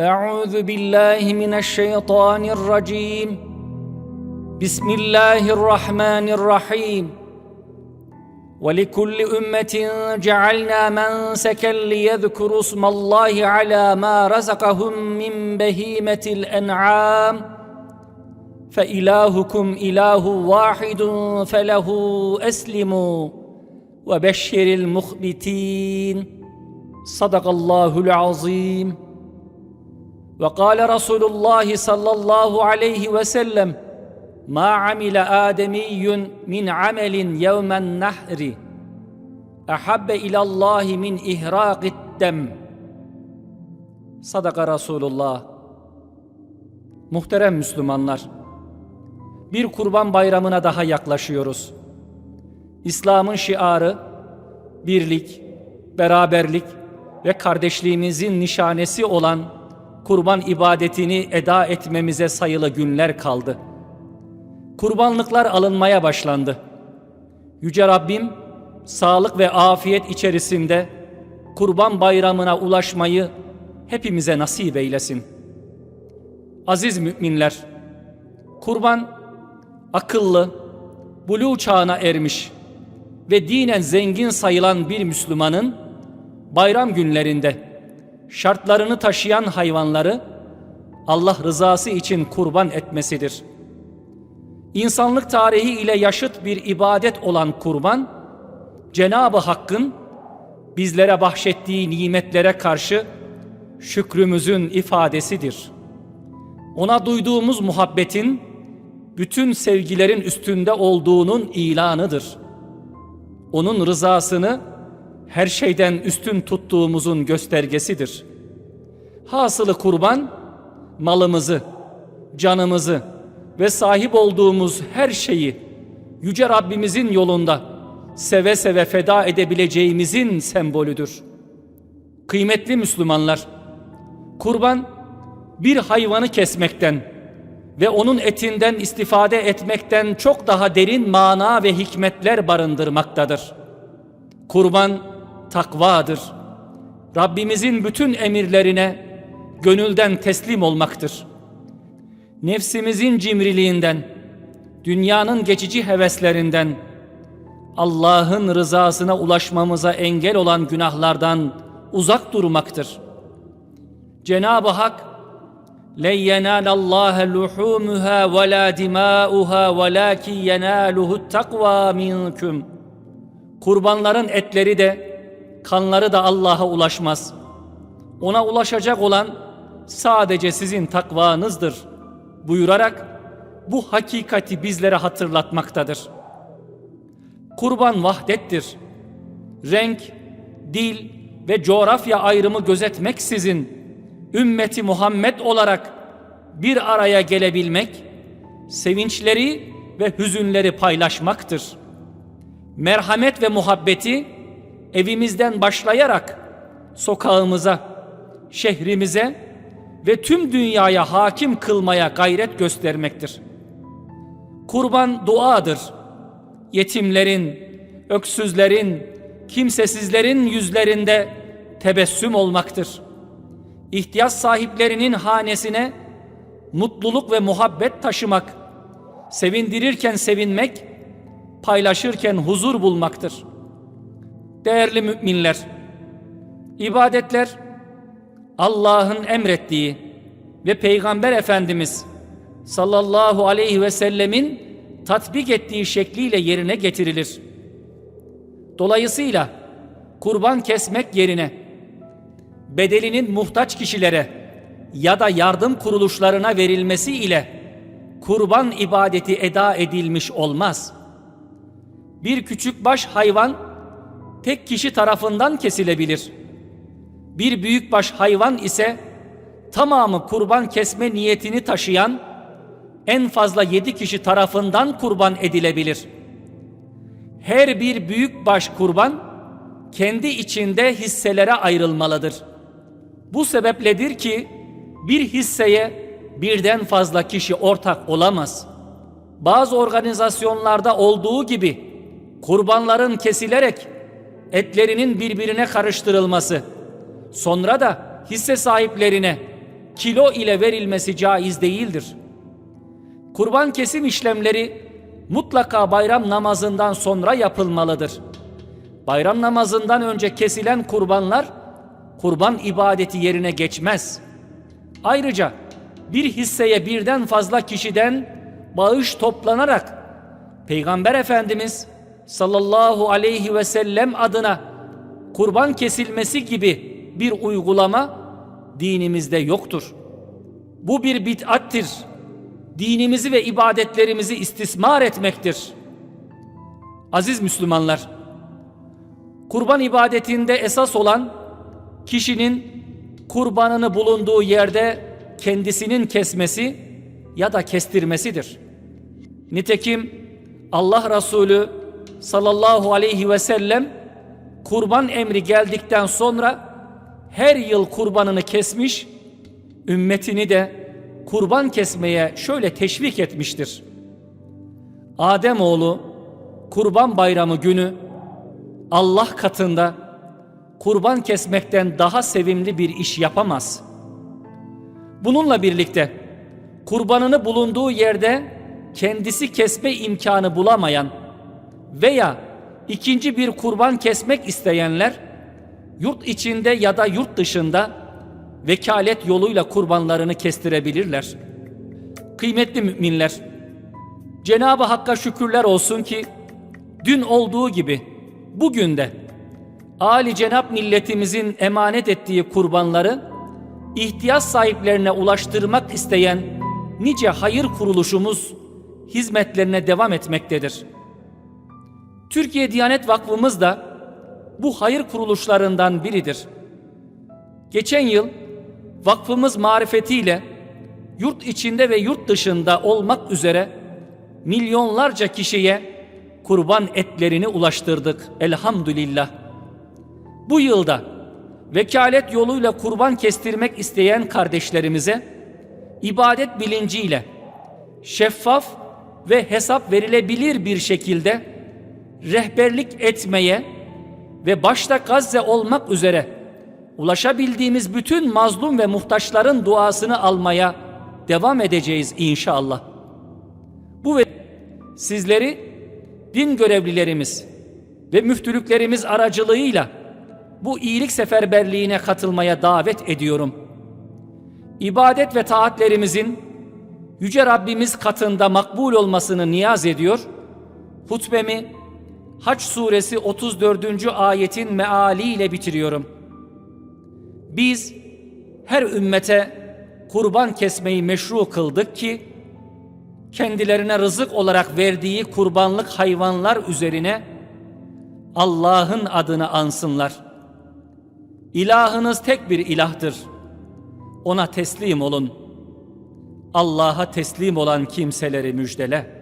أعوذ بالله من الشيطان الرجيم. بسم الله الرحمن الرحيم. ولكل أمة جعلنا منسكا ليذكروا اسم الله على ما رزقهم من بهيمة الأنعام. فإلهكم إله واحد فله أسلموا وبشر المخبتين. صدق الله العظيم. وقال رسول الله صلى الله عليه وسلم ما عمل آدمي من عمل يوم النحر أحب إلى الله من إهراق الدم Sadaka Resulullah. Muhterem Müslümanlar, bir kurban bayramına daha yaklaşıyoruz. İslam'ın şiarı, birlik, beraberlik ve kardeşliğimizin nişanesi olan kurban ibadetini eda etmemize sayılı günler kaldı. Kurbanlıklar alınmaya başlandı. Yüce Rabbim sağlık ve afiyet içerisinde kurban bayramına ulaşmayı hepimize nasip eylesin. Aziz müminler, kurban akıllı, buluğ çağına ermiş ve dinen zengin sayılan bir Müslümanın bayram günlerinde şartlarını taşıyan hayvanları Allah rızası için kurban etmesidir. İnsanlık tarihi ile yaşıt bir ibadet olan kurban, Cenab-ı Hakk'ın bizlere bahşettiği nimetlere karşı şükrümüzün ifadesidir. Ona duyduğumuz muhabbetin bütün sevgilerin üstünde olduğunun ilanıdır. Onun rızasını her şeyden üstün tuttuğumuzun göstergesidir. Hasılı kurban malımızı, canımızı ve sahip olduğumuz her şeyi yüce Rabbimizin yolunda seve seve feda edebileceğimizin sembolüdür. Kıymetli Müslümanlar, kurban bir hayvanı kesmekten ve onun etinden istifade etmekten çok daha derin mana ve hikmetler barındırmaktadır. Kurban takvadır. Rabbimizin bütün emirlerine gönülden teslim olmaktır. Nefsimizin cimriliğinden, dünyanın geçici heveslerinden, Allah'ın rızasına ulaşmamıza engel olan günahlardan uzak durmaktır. Cenab-ı Hak لَنْ يَنَالَ اللّٰهَ لُحُومُهَا وَلَا دِمَاؤُهَا وَلَاكِنْ يَنَالُهُ التَّقْوَى مِنْكُمْ Kurbanların etleri de, kanları da Allah'a ulaşmaz. Ona ulaşacak olan sadece sizin takvanızdır buyurarak bu hakikati bizlere hatırlatmaktadır. Kurban vahdettir. Renk, dil ve coğrafya ayrımı gözetmeksizin ümmeti Muhammed olarak bir araya gelebilmek, sevinçleri ve hüzünleri paylaşmaktır. Merhamet ve muhabbeti evimizden başlayarak sokağımıza, şehrimize ve tüm dünyaya hakim kılmaya gayret göstermektir. Kurban duadır. Yetimlerin, öksüzlerin, kimsesizlerin yüzlerinde tebessüm olmaktır. İhtiyaç sahiplerinin hanesine mutluluk ve muhabbet taşımak, sevindirirken sevinmek, paylaşırken huzur bulmaktır. Değerli müminler, ibadetler Allah'ın emrettiği ve Peygamber Efendimiz sallallahu aleyhi ve sellemin tatbik ettiği şekliyle yerine getirilir. Dolayısıyla kurban kesmek yerine bedelinin muhtaç kişilere ya da yardım kuruluşlarına verilmesi ile kurban ibadeti eda edilmiş olmaz. Bir küçük baş hayvan tek kişi tarafından kesilebilir. Bir büyükbaş hayvan ise tamamı kurban kesme niyetini taşıyan en fazla yedi kişi tarafından kurban edilebilir. Her bir büyükbaş kurban kendi içinde hisselere ayrılmalıdır. Bu sebepledir ki bir hisseye birden fazla kişi ortak olamaz. Bazı organizasyonlarda olduğu gibi kurbanların kesilerek etlerinin birbirine karıştırılması, sonra da hisse sahiplerine kilo ile verilmesi caiz değildir. Kurban kesim işlemleri mutlaka bayram namazından sonra yapılmalıdır. Bayram namazından önce kesilen kurbanlar kurban ibadeti yerine geçmez. Ayrıca bir hisseye birden fazla kişiden bağış toplanarak Peygamber Efendimiz sallallahu aleyhi ve sellem adına kurban kesilmesi gibi bir uygulama dinimizde yoktur. Bu bir bid'attir. Dinimizi ve ibadetlerimizi istismar etmektir. Aziz Müslümanlar, kurban ibadetinde esas olan kişinin kurbanını bulunduğu yerde kendisinin kesmesi ya da kestirmesidir. Nitekim Allah Resulü sallallahu aleyhi ve sellem kurban emri geldikten sonra her yıl kurbanını kesmiş, ümmetini de kurban kesmeye şöyle teşvik etmiştir. Ademoğlu kurban bayramı günü Allah katında kurban kesmekten daha sevimli bir iş yapamaz. Bununla birlikte kurbanını bulunduğu yerde kendisi kesme imkanı bulamayan veya ikinci bir kurban kesmek isteyenler yurt içinde ya da yurt dışında vekalet yoluyla kurbanlarını kestirebilirler. Kıymetli müminler, Cenab-ı Hakk'a şükürler olsun ki dün olduğu gibi bugün de Ali Cenab milletimizin emanet ettiği kurbanları ihtiyaç sahiplerine ulaştırmak isteyen nice hayır kuruluşumuz hizmetlerine devam etmektedir. Türkiye Diyanet Vakfımız da bu hayır kuruluşlarından biridir. Geçen yıl vakfımız marifetiyle yurt içinde ve yurt dışında olmak üzere milyonlarca kişiye kurban etlerini ulaştırdık elhamdülillah. Bu yılda vekalet yoluyla kurban kestirmek isteyen kardeşlerimize ibadet bilinciyle şeffaf ve hesap verilebilir bir şekilde rehberlik etmeye ve başta Gazze olmak üzere ulaşabildiğimiz bütün mazlum ve muhtaçların duasını almaya devam edeceğiz inşallah. Bu ve sizleri din görevlilerimiz ve müftülüklerimiz aracılığıyla bu iyilik seferberliğine katılmaya davet ediyorum. İbadet ve taatlerimizin Yüce Rabbimiz katında makbul olmasını niyaz ediyor. Hutbemi Haç suresi 34. ayetin mealiyle bitiriyorum. Biz her ümmete kurban kesmeyi meşru kıldık ki kendilerine rızık olarak verdiği kurbanlık hayvanlar üzerine Allah'ın adını ansınlar. İlahınız tek bir ilahtır. Ona teslim olun. Allah'a teslim olan kimseleri müjdele.